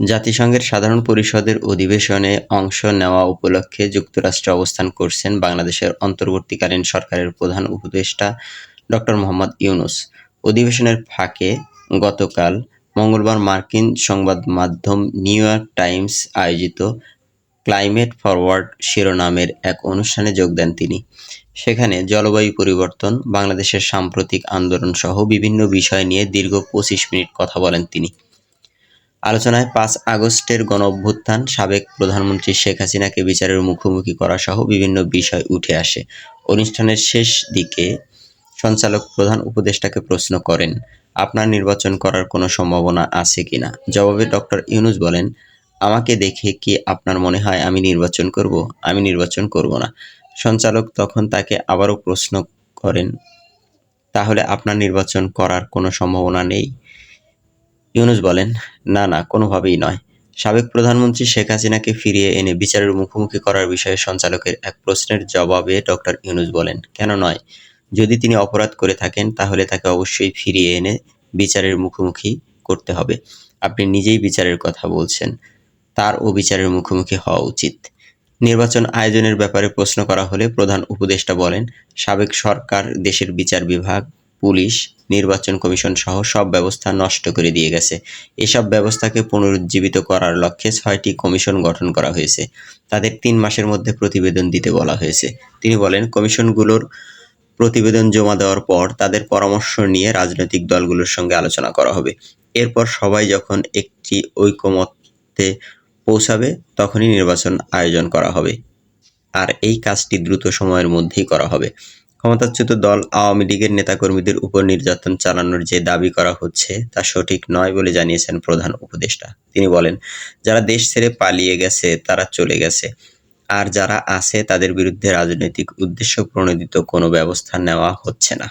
জাতিসংঘের সাধারণ পরিষদের অধিবেশনে অংশ নেওয়া উপলক্ষে যুক্তরাষ্ট্রে অবস্থান করছেন বাংলাদেশের অন্তর্বর্তীকালীন সরকারের প্রধান উপদেষ্টা ডক্টর মোহাম্মদ ইউনুস। অধিবেশনের ফাঁকে গতকাল মঙ্গলবার মার্কিন সংবাদ মাধ্যম নিউ ইয়র্ক টাইমস আয়োজিত ক্লাইমেট ফরওয়ার্ড শিরোনামের এক অনুষ্ঠানে যোগ দেন তিনি। সেখানে জলবায়ু পরিবর্তন, বাংলাদেশের সাম্প্রতিক আন্দোলন সহ বিভিন্ন বিষয় নিয়ে দীর্ঘ পঁচিশ মিনিট কথা বলেন তিনি। আলোচনায় পাঁচ আগস্টের গণ অভ্যুত্থান সাবেক প্রধানমন্ত্রী শেখ হাসিনাকে বিচারের মুখোমুখি করা সহ বিভিন্ন বিষয় উঠে আসে। অনুষ্ঠানের শেষ দিকে সঞ্চালক প্রধান উপদেষ্টাকে প্রশ্ন করেন, আপনার নির্বাচন করার কোনো সম্ভাবনা আছে কিনা জবাবে ডক্টর ইউনুস বলেন, আমাকে দেখে কি আপনার মনে হয় আমি নির্বাচন করব? আমি নির্বাচন করব না। সঞ্চালক তখন তাকে আবারও প্রশ্ন করেন, তাহলে আপনার নির্বাচন করার কোনো সম্ভাবনা নেই? ইউনুস বলেন, না না, কোনোভাবেই নয়। সাবেক প্রধানমন্ত্রী শেখ হাসিনাকে ফিরিয়ে এনে বিচারের মুখোমুখি করার বিষয়ে সঞ্চালকের এক প্রশ্নের জবাবে ডক্টর ইউনুস বলেন, কেন নয়? যদি তিনি অপরাধ করে থাকেন, তাহলে তাকে অবশ্যই ফিরিয়ে এনে বিচারের মুখোমুখি করতে হবে। আপনি নিজেই বিচারের কথা বলছেন। তার ও বিচারের মুখোমুখি হওয়া উচিত। নির্বাচন আয়োজনের ব্যাপারে প্রশ্ন করা হলে প্রধান উপদেষ্টা বলেন, সাবেক সরকার, দেশের বিচার বিভাগ, পুলিশ নির্বাচন কমিশন সহ সব ব্যবস্থা নষ্ট করে দিয়ে গেছে। এসব ব্যবস্থাকে পুনরুজ্জীবিত করার লক্ষ্যে ছয়টি কমিশন গঠন করা হয়েছে। তাদের তিন মাসের মধ্যে প্রতিবেদন দিতে বলা হয়েছে। তিনি বলেন, কমিশনগুলোর প্রতিবেদন জমা দেওয়ার পর তাদের পরামর্শ নিয়ে রাজনৈতিক দলগুলোর সঙ্গে আলোচনা করা হবে। এরপর সবাই যখন একটি ঐকমত্যে পৌঁছাবে, তখনই নির্বাচন আয়োজন করা হবে। আর এই কাজটি দ্রুত সময়ের মধ্যেই করা হবে। ক্ষমতাচ্যুত দল আওয়ামী লীগের নেতাকর্মীদের উপর নির্যাতন চালানোর যে দাবি করা হচ্ছে, তা সঠিক নয় বলে জানিয়েছেন প্রধান উপদেষ্টা। তিনি বলেন, যারা দেশ ছেড়ে পালিয়ে গেছে, তারা চলে গেছে। আর যারা আছে, তাদের বিরুদ্ধে রাজনৈতিক উদ্দেশ্য প্রণোদিত কোনো ব্যবস্থা নেওয়া হচ্ছে না।